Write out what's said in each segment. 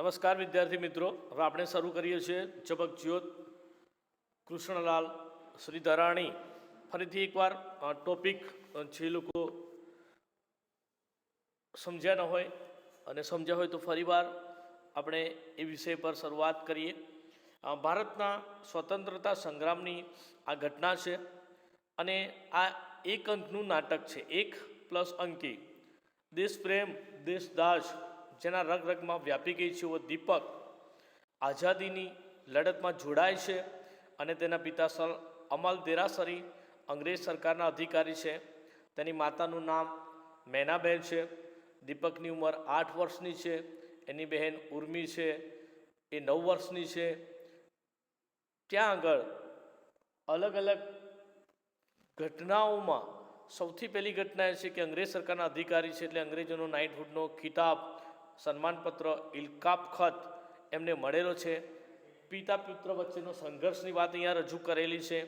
નમસ્કાર વિદ્યાર્થી મિત્રો. હવે આપણે શરૂ કરીએ છીએ ચબક જ્યોત, કૃષ્ણલાલ શ્રી ધરાણી ફરીથી એકવાર ટોપિક જે લોકો સમજ્યા ન હોય અને સમજ્યા હોય તો ફરીવાર આપણે એ વિષય પર શરૂઆત કરીએ. ભારતના સ્વતંત્રતા સંગ્રામની આ ઘટના છે અને આ એક અંકનું નાટક છે. એક પ્લસ અંકી. દેશ પ્રેમ દેશદાસ જેના રગ રગમાં વ્યાપી ગઈ છે એવો દીપક. આઝાદીની લડતમાં જોડાય છે અને તેના પિતા સર અમલ દેરાસરી, અંગ્રેજ સરકારના અધિકારી છે. તેની માતાનું નામ મેનાબેન છે. દીપકની ઉંમર આઠ વર્ષની છે. એની બહેન ઉર્મી છે. એ નવ વર્ષની છે. ત્યાં આગળ અલગ અલગ ઘટનાઓમાં સૌથી પહેલી ઘટના એ છે કે અંગ્રેજ સરકારના અધિકારી છે એટલે અંગ્રેજોનો નાઇટહુડનો ખિતાબ સન્માનપત્ર ઇલકાપ ખત એમને મળેલો છે. પિતા પુત્ર વચ્ચેનો સંઘર્ષની વાત અહીંયા રજૂ કરેલી છે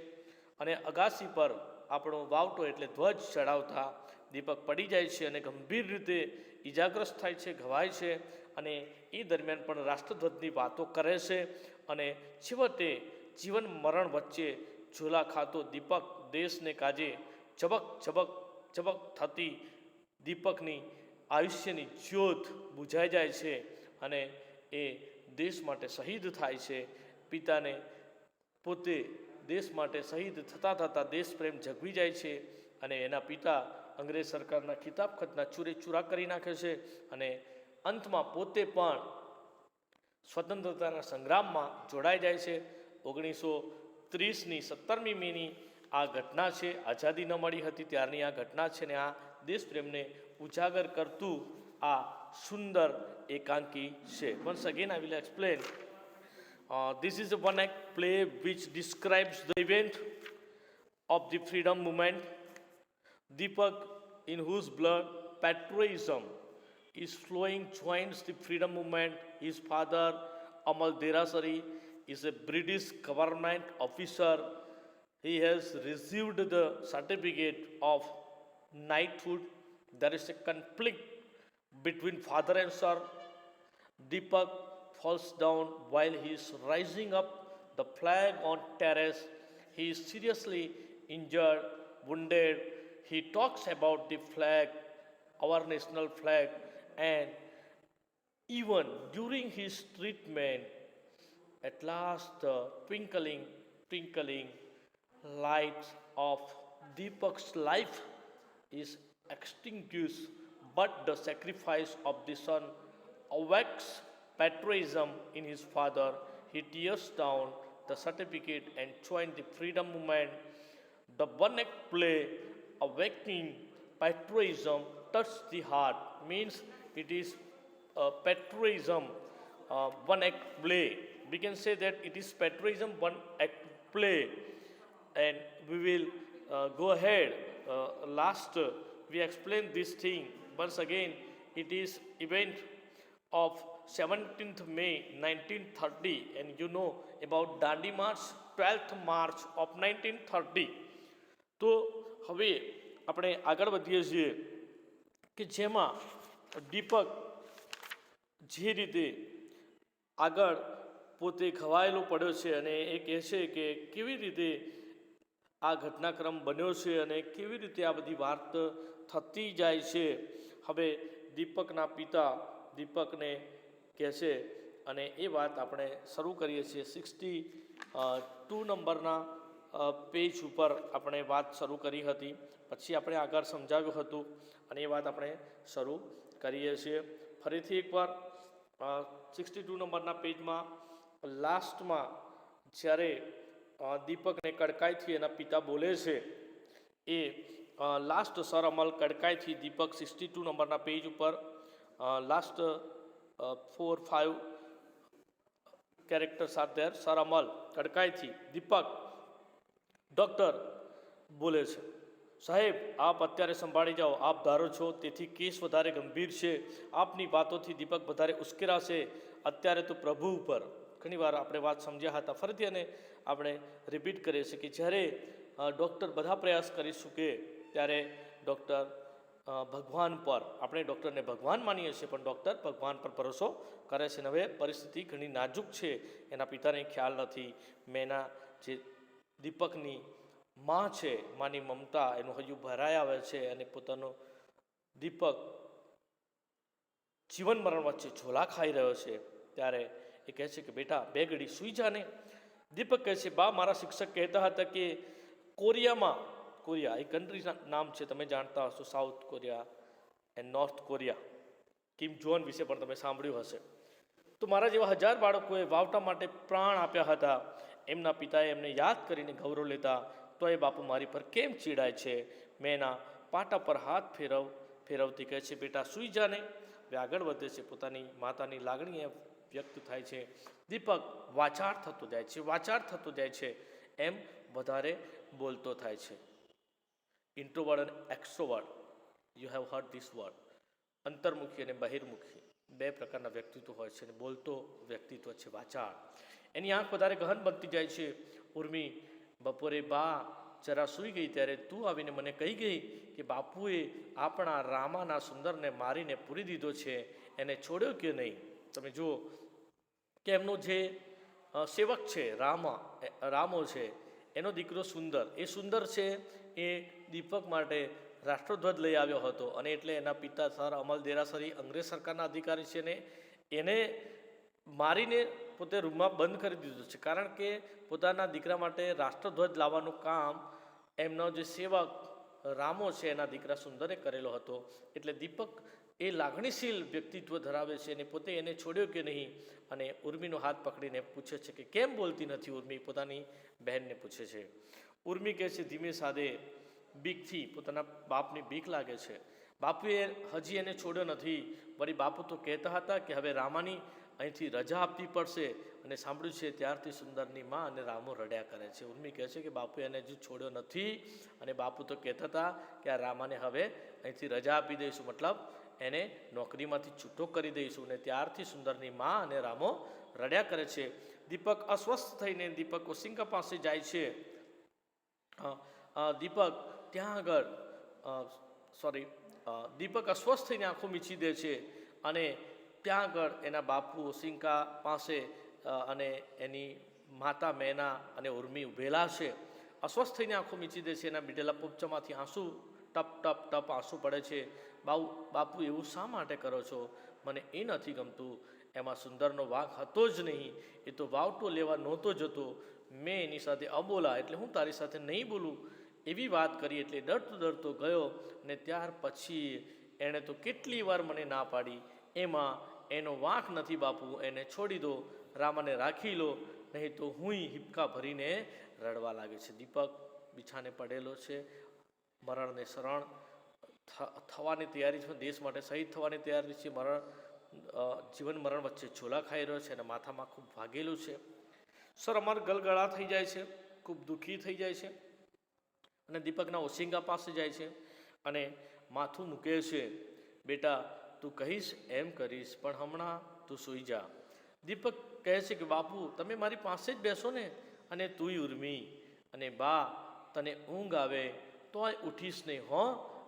અને અગાસી પર આપણો વાવટો એટલે ધ્વજ ચડાવતા દીપક પડી જાય છે અને ગંભીર રીતે ઈજાગ્રસ્ત થાય છે, ઘવાય છે અને એ દરમિયાન પણ રાષ્ટ્રધ્વજની વાતો કરે છે અને છેવટે જીવન મરણ વચ્ચે ઝોલા ખાતો દીપક દેશને કાજે ઝબક ઝબક ઝબક થતી દીપકની આયુષ્યની જ્યોત બુઝાઈ જાય છે અને એ દેશ માટે શહીદ થાય છે. પિતાને પોતે દેશ માટે શહીદ થતાં થતાં દેશ પ્રેમ જગવી જાય છે અને એના પિતા અંગ્રેજ સરકારના ખિતાબ ખતના ચૂરે ચૂરા કરી નાખે છે અને અંતમાં પોતે પણ સ્વતંત્રતાના સંગ્રામમાં જોડાઈ જાય છે. ઓગણીસો ત્રીસની સત્તરમી મેની આ ઘટના છે, આઝાદી ન મળી હતી, ત્યારની આ ઘટના છે ને આ દેશ પ્રેમને ઉજાગર કરતું આ સુંદર એકાંકી છે once again I will explain is a one act play which describes the event of the freedom movement Deepak, in whose blood patriotism is flowing, joins the freedom movement. His father, Amal Derasari, is a British government officer. He has received the certificate of knighthood. There is a conflict between father and son. Deepak falls down while he is rising up the flag on terrace. He is seriously injured, wounded. He talks about the flag, our national flag, and even during his treatment, at last the twinkling, twinkling lights of Deepak's life is extinguished, but the sacrifice of the son awakes patriotism in his father. He tears down the certificate and joins the freedom movement. The one act play, awakening patriotism, touched the heart. Means it is uh, patriotism, uh, one act play. We can say that it is patriotism, one act play and we will uh, go ahead. Uh, last, uh, we explained this thing once again. It is event of 17th May 1930, and you know about Dandi March, 12th March of 1930. તો હવે આપણે આગળ વધીએ છીએ કે જેમાં દીપક જે રીતે આગળ પોતે ખવાયેલો પડ્યો છે અને એ કહે છે કે કેવી રીતે આ ઘટનાક્રમ બન્યો છે અને કેવી રીતે આ બધી વાત થતી જાય છે? હવે દીપકના પિતા દીપકને કહે છે અને એ વાત આપણે શરૂ કરીએ છીએ સિક્સટી ટુ નંબરના પેજ ઉપર આપણે વાત શરૂ કરી હતી. પછી આપણે આગળ સમજાવ્યું હતું અને એ વાત આપણે શરૂ કરીએ છીએ. ફરીથી એકવાર સિક્સટી ટુ નંબરના પેજમાં લાસ્ટમાં જ્યારે દીપકને કડકાઈથી એના પિતા બોલે છે. એ લાસ્ટ સર અમલ કડકાઈથી દીપક સિક્સટી ટુ નંબરના પેજ ઉપર લાસ્ટ ફોર ફાઇવ કેરેક્ટર સાથે સર અમલ કડકાઈથી દીપક ડૉક્ટર બોલે છે. સાહેબ, આપ અત્યારે સંભાળી જાઓ, આપ ધારો છો, તેથી કેસ વધારે ગંભીર છે. આપની વાતોથી દીપક વધારે ઉશ્કેરાશે. અત્યારે તો પ્રભુ ઉપર ઘણીવાર આપણે વાત સમજ્યા હતા. ફરીથી અને આપણે રિપીટ કરીએ છીએ કે જ્યારે ડૉક્ટર બધા પ્રયાસ કરી કે ત્યારે ડૉક્ટર ભગવાન પર, આપણે ડૉક્ટરને ભગવાન માનીએ છીએ, પણ ડૉક્ટર ભગવાન પર ભરોસો કરે છે. ને હવે પરિસ્થિતિ ઘણી નાજુક છે. એના પિતાને ખ્યાલ નથી. મેના જે દીપકની માં છે, માની મમતા, એનું હજુ ભરાઈ આવે છે અને પોતાનો દીપક જીવન મરણ વચ્ચે ઝોલા ખાઈ રહ્યો છે. ત્યારે એ કહે છે કે, બેટા બે ઘડી સૂઈ જાને દીપક કહે છે, બા, મારા શિક્ષક કહેતા હતા કે કોરિયામાં કોરિયા, એ કન્ટ્રીના નામ છે, તમે જાણતા હશો South Korea and North Korea Kim Jong વિશે પણ તમે સાંભળ્યું હશે. તો મારા જેવા હજાર બાળકોએ વાવટા માટે પ્રાણ આપ્યા હતા. એમના પિતાએ એમને યાદ કરીને ગૌરવ લેતા, તો એ બાપુ મારી પર કેમ ચીડાય છે? મેં એના પાટા પર હાથ ફેરવ ફેરવતી કહે છે, બેટા, સૂઈ જાને આગળ વધે છે પોતાની માતાની લાગણી એ વ્યક્ત થાય છે. દીપક વાચાર થતો જાય છે વાચાર થતો જાય છે, એમ વધારે બોલતો થાય છે. ઇન્ટ્રોવર્ડ અને extrovert you have heard this word અંતર્મુખી અને બહિર્મુખી, બે પ્રકારના વ્યક્તિત્વ હોય છે અને બોલતો વ્યક્તિત્વ છે વાચાળ. એની આંખ વધારે ગહન બનતી જાય છે. ઉર્મી, બપોરે બા જરા સૂઈ ગઈ ત્યારે તું આવીને મને કહી ગઈ કે બાપુએ આપણા રામાના સુંદરને મારીને પૂરી દીધો છે, એને છોડ્યો કે નહીં? તમે જુઓ કે એમનો જે સેવક છે, રામા રામો છે, એનો દીકરો સુંદર. એ સુંદર છે એ દીપક માટે રાષ્ટ્રધ્વજ લઈ આવ્યો હતો અને એટલે એના પિતા સર અમલ દેરાસરી અંગ્રેજ સરકારના અધિકારી છે ને એને મારીને પોતે રૂમમાં બંધ કરી દીધું છે. કારણ કે પોતાના દીકરા માટે રાષ્ટ્રધ્વજ લાવવાનું કામ એમનો જે સેવક રામો છે એના દીકરા સુંદરે કરેલો હતો. એટલે દીપક એ લાગણીશીલ વ્યક્તિત્વ ધરાવે છે અને પોતે એને છોડ્યો કે નહીં? અને ઉર્મીનો હાથ પકડીને પૂછે છે કે કેમ બોલતી નથી ઉર્મી? પોતાની બહેનને પૂછે છે. ઉર્મી કહે છે, ધીમે સાદે બીકથી પોતાના બાપની બીક લાગે છે. બાપુએ હજી એને છોડ્યો નથી. વળી બાપુ તો કહેતા હતા કે હવે રામાની અહીંથી રજા આપવી પડશે અને સાંભળ્યું છે ત્યારથી સુંદરની માં અને રામો રડ્યા કરે છે. ઉર્મી કહે છે કે બાપુએ એને હજી છોડ્યો નથી અને બાપુ તો કહેતા હતા કે આ રામાને હવે અહીંથી રજા આપી દઈશું. મતલબ એને નોકરીમાંથી છૂટો કરી દઈશું અને ત્યારથી સુંદરની મા અને રામો રડ્યા કરે છે. દીપક અસ્વસ્થ થઈને દીપક ઓસિંકા પાસે જાય છે. દીપક ત્યાં આગળ સોરી દીપક અસ્વસ્થ થઈને આંખો મીચી દે છે અને ત્યાં આગળ એના બાપુ ઓસિંકા પાસે અને એની માતા મેના અને ઉર્મી ઉભેલા છે. અસ્વસ્થ થઈને આંખો મીચી દે છે, એના બીટેલા પોપચામાંથી આંસુ ટપ ટપ ટપ આંસુ પડે છે. બાઉ, બાપુ, એવું શા માટે કરો છો? મને એ નથી ગમતું. એમાં સુંદરનો વાંક હતો જ નહીં. એ તો વાવટો લેવા નહોતો જતો. મેં એની સાથે અબોલા એટલે હું તારી સાથે નહીં બોલું. એવી વાત કરી એટલે ડરતો ડરતો ગયો ને ત્યાર પછી એણે તો કેટલી વાર મને ના પાડી. એમાં એનો વાંક નથી બાપુ, એને છોડી દો. રામાને રાખી લો. નહીં તો હુંય હિપકા ભરીને રડવા લાગે છે. દીપક બિછાને પડેલો છે. મરણને શરણ થવાની તૈયારી છે. દેશ માટે શહીદ થવાની તૈયારી છે. મરણ જીવન મરણ વચ્ચે ઝોલા ખાઈ રહ્યો છે અને માથામાં ખૂબ ભાગેલું છે. સર, અમાર ગલગળા થઈ જાય છે. ખૂબ દુઃખી થઈ જાય છે. અને દીપકના ઓસિંગા પાસે જાય છે અને માથું મૂકે છે. બેટા, તું કહીશ એમ કરીશ, પણ હમણાં તું સૂઈ જા. દીપક કહે છે કે, બાપુ, તમે મારી પાસે જ બેસો ને અને તુંય ઉર્મી. અને બા, તને ઊંઘ આવે તોય ઉઠીશ નહીં હો,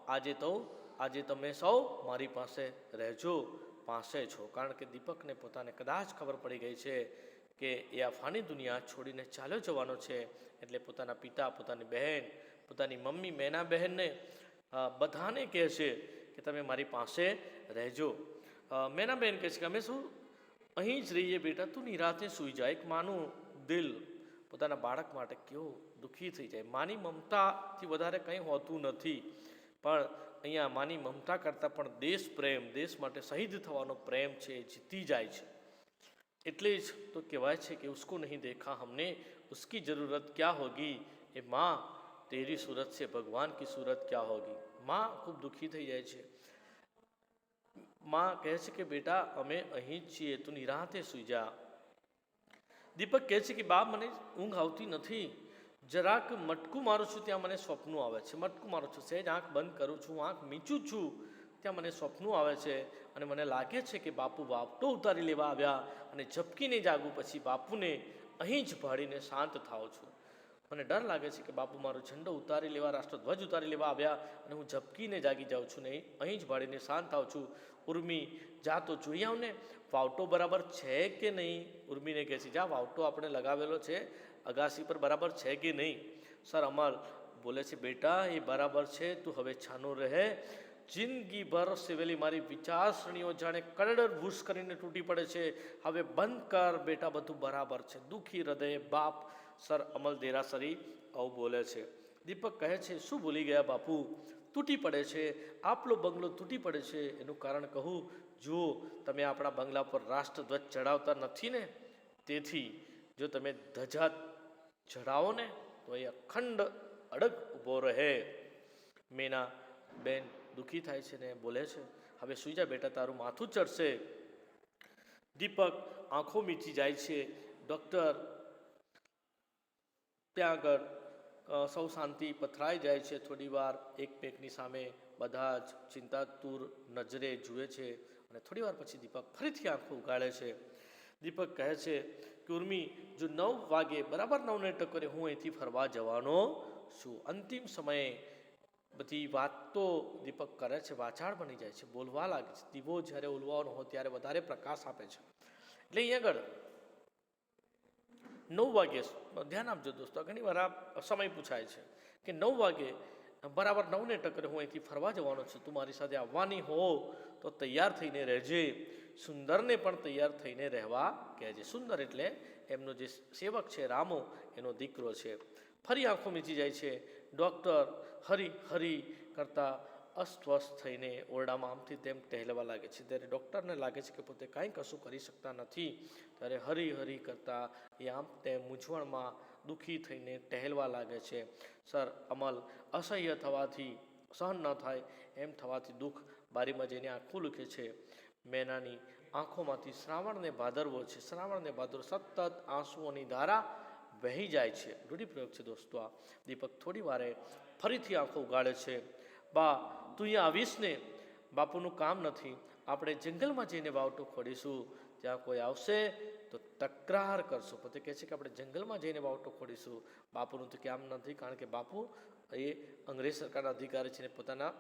આજે તો, આજે તમે સૌ મારી પાસે રહેજો, પાસે છો. કારણ કે દીપકને પોતાને કદાચ ખબર પડી ગઈ છે કે એ આ ફાની દુનિયા છોડીને ચાલ્યો જવાનો છે. એટલે પોતાના પિતા, પોતાની બહેન, પોતાની મમ્મી, મેના બહેનને બધાને કહે છે કે તમે મારી પાસે રહેજો. મેના બહેન કહે છે કે અમે શું? અહીં જ રહીએ બેટા, તું નિરાતે સૂઈ જાય એક માનું દિલ પોતાના બાળક માટે કેવું દુઃખી થઈ જાય. માની મમતાથી વધારે કંઈ હોતું નથી. પણ અહીંયા માની મમતા કરતાં પણ દેશ પ્રેમ, દેશ માટે શહીદ થવાનો પ્રેમ છે, એ જીતી જાય છે. એટલે જ તો કહેવાય છે કે ઉસકો નહીં દેખા હમને, ઉસકી જરૂરત ક્યાં હોગી? એ માં, તેરી સુરત છે ભગવાન કી સુરત ક્યાં હોગી? માં ખૂબ દુઃખી થઈ જાય છે. માં કહે છે કે, બેટા, અમે અહીં જ છીએ, તું નિરાતે સુઈ જા. દીપક કહે છે કે, બાપ, મને ઊંઘ આવતી નથી. જરાક મટકું મારું છું, ત્યાં મને સ્વપ્નું આવે છે. મટકું મારું છું. સહેજ આંખ બંધ કરું છું આંખ મીચું છું, ત્યાં મને સ્વપ્નો આવે છે અને મને લાગે છે કે બાપુ વાપટો ઉતારી લેવા આવ્યા અને ઝપકીને જાગું પછી બાપુને અહીં જ ભાળીને શાંત થાવ છું. મને ડર લાગે છે કે બાપુ મારો ઝંડો ઉતારી લેવા રાષ્ટ્રધ્વજ ઉતારી લેવા આવ્યા અને હું ઝબકીને જાગી જાઉં છું ને અહીં જ ભાડીને શાંત થાઉં છું. ઉર્મી, જા તો જોઈ આવ ને. વાવટો બરાબર છે કે નહીં? ઉર્મીને કહે છે, જા, વાવટો આપણે લગાવેલો છે. અગાસી પર બરાબર છે કે નહીં? સર અમલ બોલે છે, બેટા, એ બરાબર છે, તું હવે છાનો રહે. જિંદગીભર સિવેલી મારી વિચારસરણીઓ જાણે કરડર ભૂસ કરીને તૂટી પડે છે. હવે બંધ કર, બેટા, બધું બરાબર છે. દુઃખી હૃદય, બાપ. સર, અમલ દેરાસરી આવું બોલે છે. દીપક કહે છે, શું ભૂલી ગયા બાપુ? તૂટી પડે છે. આપલો બંગલો તૂટી પડે છે. એનું કારણ કહું. જુઓ, તમે આપણા બંગલા પર રાષ્ટ્રધ્વજ ચડાવતા નથી ને? તેથી, જો તમે ધજા ચડાવો ને તો એ અખંડ અડગ ઊભો રહે. મેના બેન દુઃખી થાય છે ને બોલે છે, હવે સુઈ જા બેટા, તારું માથું ચડશે. દીપક આંખો મીચી જાય છે. ડૉક્ટર ત્યાં આગળ સૌ શાંતિ પથરાઈ જાય છે. થોડી વાર એકમેકની સામે બધા જ ચિંતાતુર નજરે જુએ છે અને થોડી વાર પછી દીપક ફરીથી આંખો ઉગાડે છે. દીપક કહે છે કે ઉર્મી જો નવ વાગે બરાબર નવને ટકોરે હું અહીંથી ફરવા જવાનો છું. અંતિમ સમયે બધી વાત તો દીપક કરે છે, વાચાળ બની જાય છે, બોલવા લાગે છે. દીવો જ્યારે ઉલવાનો હોય ત્યારે વધારે પ્રકાશ આપે છે. એટલે અહીં આગળ નવ વાગે ધ્યાન આપજો દોસ્તો, ઘણી વાર આ સમય પૂછાય છે કે નવ વાગે બરાબર નવને ટકરે હું અહીંથી ફરવા જવાનો છું. તું મારી સાથે આવવાની હો, તો તૈયાર થઈને રહેજે. સુંદરને પણ તૈયાર થઈને રહેવા કહે છે. સુંદર એટલે એમનો જે સેવક છે, રામો, એનો દીકરો છે. ફરી આંખો મીચી જાય છે. ડૉક્ટર હરી હરી કરતાં અસ્વસ્થ થઈને ઓરડામાં આમથી તેમ ટહેલવા લાગે છે. ત્યારે ડૉક્ટરને લાગે છે કે પોતે કાંઈ કશું કરી શકતા નથી. ત્યારે હરી હરી કરતા એ આમ તેમ મૂંઝવણમાં દુઃખી થઈને ટહેલવા લાગે છે. સર, અમલ અસહ્ય થવાથી સહન ન થાય. એમ થવાથી દુઃખ. બારીમાં જઈને આંખું લૂખે છે. મેનાની આંખોમાંથી શ્રાવણને ભાદરવો છે. શ્રાવણને ભાદરવો સતત આંસુઓની ધારા વહી જાય છે. રૂઢિપ્રયોગ છે દોસ્તો આ. દીપક થોડી વારે ફરીથી આંખો ઉગાડે છે. બા, તું અહીંયા આવીશ ને? બાપુનું કામ નથી. આપણે જંગલમાં જઈને વાવટો ખોડીશું. ત્યાં કોઈ આવશે તો તકરાર કરશો. પોતે કહે છે કે આપણે જંગલમાં જઈને વાવટો ખોડીશું. બાપુનું તો કામ નથી કારણ કે બાપુ એ અંગ્રેજ સરકારના અધિકારી છે ને પોતાના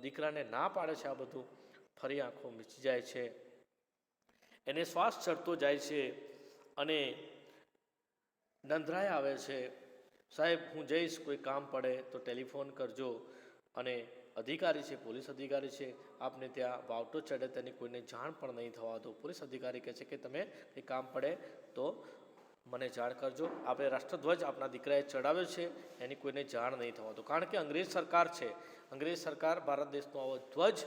દીકરાને ના પાડે છે આ બધું. ફરી આંખો મીચી જાય છે. એને શ્વાસ ચડતો જાય છે અને નંદરાય આવે છે. સાહેબ, હું જઈશ, કોઈ કામ પડે તો ટેલિફોન કરજો. અને અધિકારી છે, પોલીસ અધિકારી છે, આપને ત્યાં વાવટો ચડે, તેની કોઈને જાણ પણ નહીં થવા દો. પોલીસ અધિકારી કહે છે કે તમે કંઈ કામ પડે તો મને જાણ કરજો. આપણે રાષ્ટ્રધ્વજ આપણા દીકરાએ ચડાવ્યો છે, એની કોઈને જાણ નહીં થવા દો. કારણ કે અંગ્રેજ સરકાર છે. અંગ્રેજ સરકાર ભારત દેશનો આવો ધ્વજ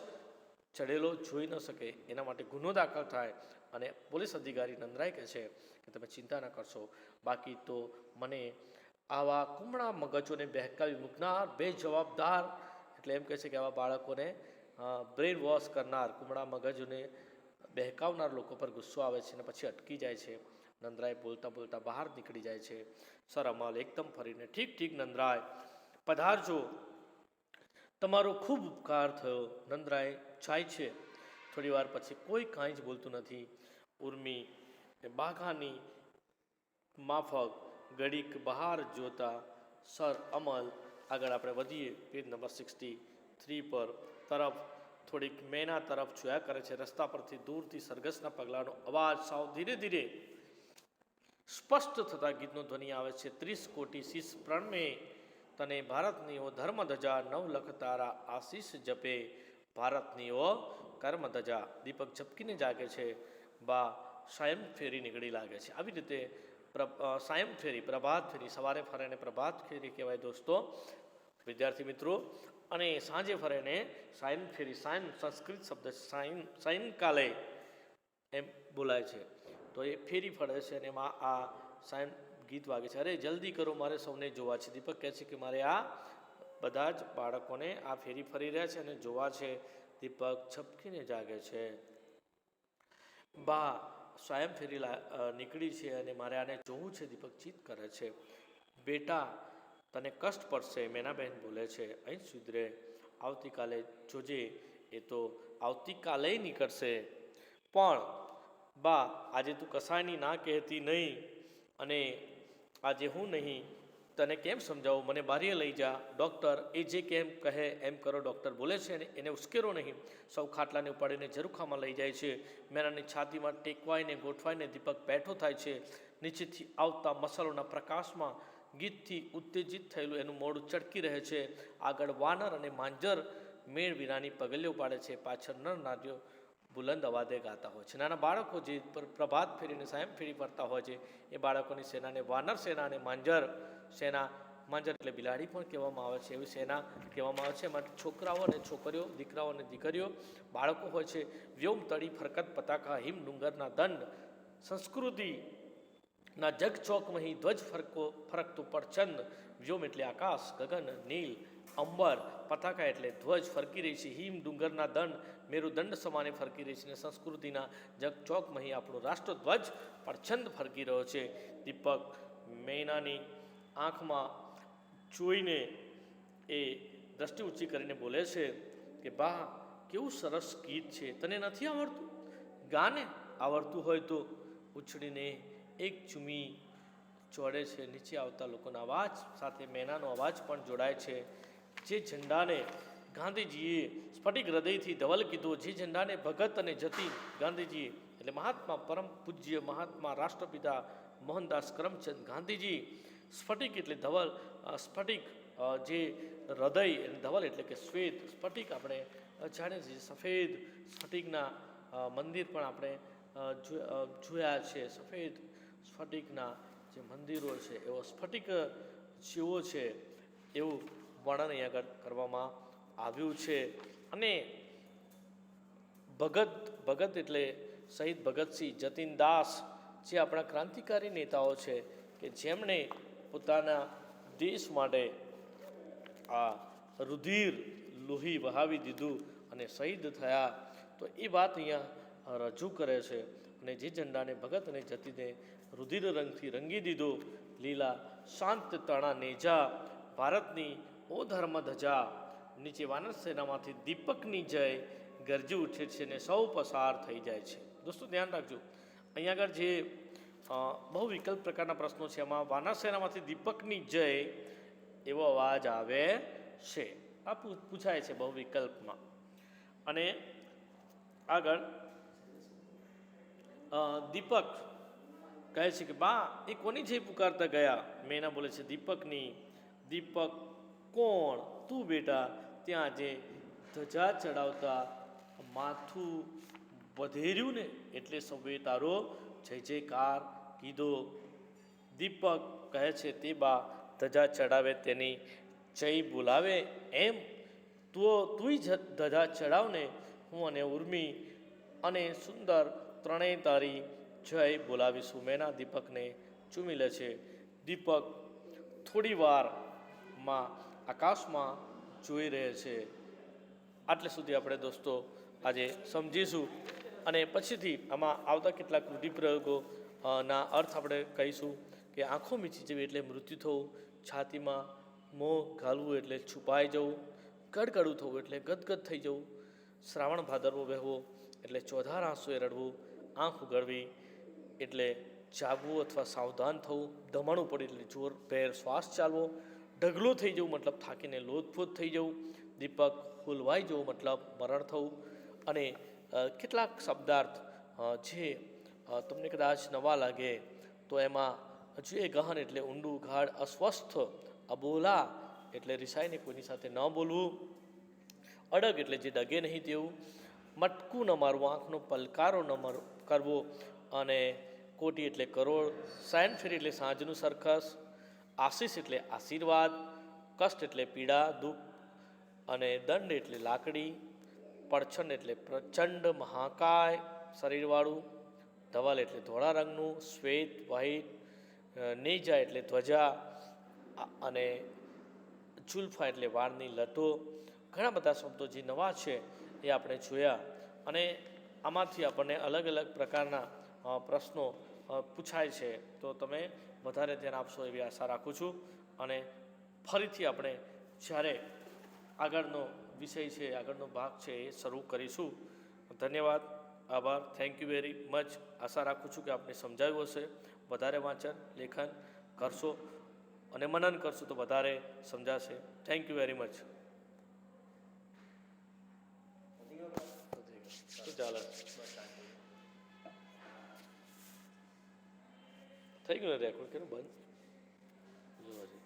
ચડેલો જોઈ ન શકે, એના માટે ગુનો દાખલ થાય અને પોલીસ અધિકારી નંદરાય કહે છે કે તમે ચિંતા ન કરશો. બાકી તો મને આવા કુમળા મગજોને બહેકાવી મૂકનાર, બેજવાબદાર, એટલે એમ કહે છે કે આવા બાળકોને બ્રેન વોશ કરનાર, કુમળા મગજોને બહેકાવનાર લોકો પર ગુસ્સો આવે છે અને પછી અટકી જાય છે. નંદરાય બોલતા બોલતા બહાર નીકળી જાય છે. સર, અમાલ એકદમ ફરીને. ઠીક ઠીક, નંદરાય. પધારજો. તમારો ખૂબ ઉપકાર થયો. નંદરાય જાય છે. થોડી વાર પછી કોઈ કાંઈ જ બોલતું નથી. ઉર્મી બાઘાની માફક ઘડીક બહાર જોતા સર અમલ, આગળ આપણે વધીએ પેજ નંબર સિક્સટી થ્રી પર. તરફ થોડીક મેના તરફ જોયા કરે છે. રસ્તા પરથી દૂરથી સરઘસના પગલાંનો અવાજ સાવ ધીરે ધીરે સ્પષ્ટ થતા ગીતનો ધ્વનિ આવે છે. ત્રીસ કોટી શીશ પ્રણમે તને ભારતની ઓ ધર્મ ધજા નવ તારા આશીષ જપે. ભારતની ઓ કર્મધજા દીપક ઝપકીને જાગે છે, બા સાયમ ફેરી નીકળી લાગે છે. આવી રીતે સાયમ ફેરી, પ્રભાત ફેરી, સવારે ફરેને પ્રભાત ફેરી કહેવાય દોસ્તો. વિદ્યાર્થી મિત્રો, અને સાંજે ફરેને સાયમ ફેરી, સાયમ સંસ્કૃત શબ્દ. સાયમ સાયંકાલે એમ બોલાય છે. તો એ ફેરી ફરે છે અને એમાં આ સાયમ ગીત વાગે છે. અરે, જલ્દી કરો, મારે સૌને જોવા છે. દીપક કહે છે કે મારે આ બધા જ બાળકોને આ ફેરી ફરી રહ્યા છે અને જોવા છે, દીપક છપકીને જાગે છે. બા સ્વયં ફેરી નીકળી છે અને મારે આને જોવું છે, દીપક ચીત કરે છે. બેટા, તને કષ્ટ પડશે મેનાબહેન બોલે છે. અહીં સુધરે, આવતીકાલે જોજે, એ તો આવતીકાલે નીકળશે. પણ, બા, આજે તું કસાયની ના કહેતી નહીં અને આજે હું નહીં તને કેમ સમજાવું? મને બારીએ લઈ જા. ડૉક્ટર, એ જે કેમ કહે એમ કરો. ડૉક્ટર બોલે છે ને, એને ઉશ્કેરો નહીં. સૌ ખાટલાને ઉપાડીને ઝરૂખામાં લઈ જાય છે. મેનાની છાતીમાં ટેકવાઈને, ગોઠવાઈને દીપક બેઠો થાય છે. નીચેથી આવતા મસાલોના પ્રકાશમાં ગીતથી ઉત્તેજિત થયેલું એનું મોડું ચડકી રહે છે. આગળ વાનર અને માંજર મેળ વિનાની પગલીઓ પાડે છે. પાછળ નર નારીઓ બુલંદ અવાજે ગાતા હોય છે. નાના બાળકો જે પ્ર- પ્રભાત ફેરીને સાયમ ફેરી ફરતા હોય છે. એ બાળકોની સેનાને વાનર સેના અને માંજર સેના માંજર એટલે બિલાડી પણ કહેવામાં આવે છે, એવી સેના કહેવામાં આવે છે. એમાં છોકરાઓ અને છોકરીઓ, દીકરાઓ અને દીકરીઓ, બાળકો હોય છે. વ્યોમ તળી ફરકત પતાકા હિમ ડુંગરના દંડ. સંસ્કૃતિ ના જગ ચોકમહી ધ્વજ ફરકો, ફરકતું પરચંદ. વ્યોમ એટલે આકાશ, ગગન, નીલ, અંબર. પતાકા એટલે ધ્વજ ફરકી રહી છે, હિમ ડુંગરના દંડ. મેરુદંડ સમાને ફરકી રહી છે અને સંસ્કૃતિના જગ ચોકમહી આપણો રાષ્ટ્રધ્વજ પરછંદ ફરકી રહ્યો છે. દીપક મૈનાની આંખમાં જોઈને એ દ્રષ્ટિ ઊંચી કરીને બોલે છે કે, બા, કેવું સરસ ગીત છે, તને નથી આવડતું? ગાને આવડતું હોય તો ઉછળીને એક ચૂમી ચોડે છે, નીચે આવતા લોકોના અવાજ સાથે મેનાનો અવાજ પણ જોડાય છે. જે ઝંડાને ગાંધીજીએ સ્ફટિક હૃદયથી ધવલ કીધો, જે ઝંડાને ભગત અને જતી ગાંધીજીએ એટલે મહાત્મા પરમ પૂજ્ય મહાત્મા રાષ્ટ્રપિતા મોહનદાસ કરમચંદ ગાંધીજી સ્ફટિક એટલે ધવલ સ્ફટિક જે હૃદય અને ધવલ એટલે કે શ્વેત સ્ફટિક આપણે જાણીએ છીએ. સફેદ સ્ફટિકના મંદિર પણ આપણે જોયા છે. સફેદ સ્ફટિકના જે મંદિરો છે, એવો સ્ફટિક જેવો છે એવું વર્ણન અહીં આગળ કરવામાં આવ્યું છે. અને ભગત ભગત એટલે શહીદ ભગતસિંહ જતીન દાસ જે આપણા ક્રાંતિકારી નેતાઓ છે કે જેમણે પોતાના દેશ માટે આ રુધિર લોહી વહાવી દીધું અને શહીદ થયા. તો એ વાત અહીંયા રજૂ કરે છે અને જે ઝંડાને ભગત અને જતીને રુધિર રંગથી રંગી દીધો. લીલા શાંત તણા નેજા, ભારતની ઓ ધર્મ ધજા, નીચે વાનર સેનામાંથી દીપકની જય, ગરજી ઉઠે છે અને સૌ પસાર થઈ જાય છે. દોસ્તો ધ્યાન રાખજો. અહીંયા આગળ જે બહુ વિકલ્પ પ્રકારના પ્રશ્નો છે. એમાં વાનાસેનામાંથી દીપકની જય એવો અવાજ આવે છે. આ પૂછાય છે બહુ વિકલ્પમાં. અને આગળ દીપક કહે છે કે, બા, એ કોની જય પુકારતા ગયા? મેના બોલે છે, દીપકની. દીપક કોણ? તું બેટા, ત્યાં જે ધજા ચડાવતા માથું વધેર્યું ને, એટલે સૌએ તારો જય જયકાર કીધો. દીપક કહે છે તે બા ધજા ચડાવે તેની જય બોલાવે એમ. તો તુંય ધજા ચડાવને હું અને ઉર્મી અને સુંદર ત્રણેય તારી જય બોલાવીશું. મેના દીપકને ચૂમી લે છે. દીપક થોડી વારમાં આકાશમાં જોઈ રહે છે. આટલે સુધી આપણે દોસ્તો આજે સમજીશું અને પછીથી આમાં આવતા કેટલાક રૂઢિપ્રયોગો ના અર્થ આપણે કહીશું કે આંખો મીચી જવી એટલે મૃત્યુ થવું, છાતીમાં મોં ઘાલવું એટલે છુપાઈ જવું, ગડગડું થવું એટલે ગદગદ થઈ જવું, શ્રાવણ ભાદરવો વહેવો એટલે ચોધાર આંસુએ રડવું, આંખ ઉગડવી એટલે જાગવું અથવા સાવધાન થવું, દમણું પડે એટલે જોર, ભેર શ્વાસ ચાલવો, ઢગલો થઈ જવું મતલબ થાકીને લોથફોથ થઈ જવું, દીપક હુલવાઈ જવું મતલબ મરણ થવું અને કેટલાક શબ્દાર્થ જે તમને કદાચ નવા લાગે, તો એમાં હજુ એ ગહન એટલે ઊંડું ગાઢ અસ્વસ્થ અબોલા એટલે રિસાઈને કોઈની સાથે ન બોલવું. અડગ એટલે જે ડગે નહીં તેવું. મટકું ન મારવું, આંખનો પલકારો ન કરવો અને કોટી એટલે કરોડ, સાયન ફેરી એટલે સાંજનું સરખસ આશીષ એટલે આશીર્વાદ, કષ્ટ એટલે પીડા, દુઃખ અને દંડ એટલે લાકડી પડછંડ એટલે પ્રચંડ મહાકાય શરીરવાળું. ધવલ એટલે ધોળા રંગનું, શ્વેત વ્હાઈટ નેજા એટલે ધ્વજા અને ચુલ્ફા એટલે વાળની લટો. ઘણા બધા શબ્દો જે નવા છે એ આપણે જોયા. અને આમાંથી આપણને અલગ અલગ પ્રકારના પ્રશ્નો પૂછાય છે. તો તમે વધારે ધ્યાન આપશો એવી આશા રાખું છું. અને ફરીથી આપણે જ્યારે આગળનો વિષય છે, આગળનો ભાગ છે એ શરૂ કરીશું. ધન્યવાદ. આભાર. થેન્ક યુ વેરી મચ આશા રાખું છું કે આપને સમજાવ્યું હશે. વધારે વાંચન, લેખન કરશો અને મનન કરશો તો વધારે સમજાશે. થેન્ક યુ વેરી મચ થઈ ગયું રેકોર્ડ કર્યું બંધ?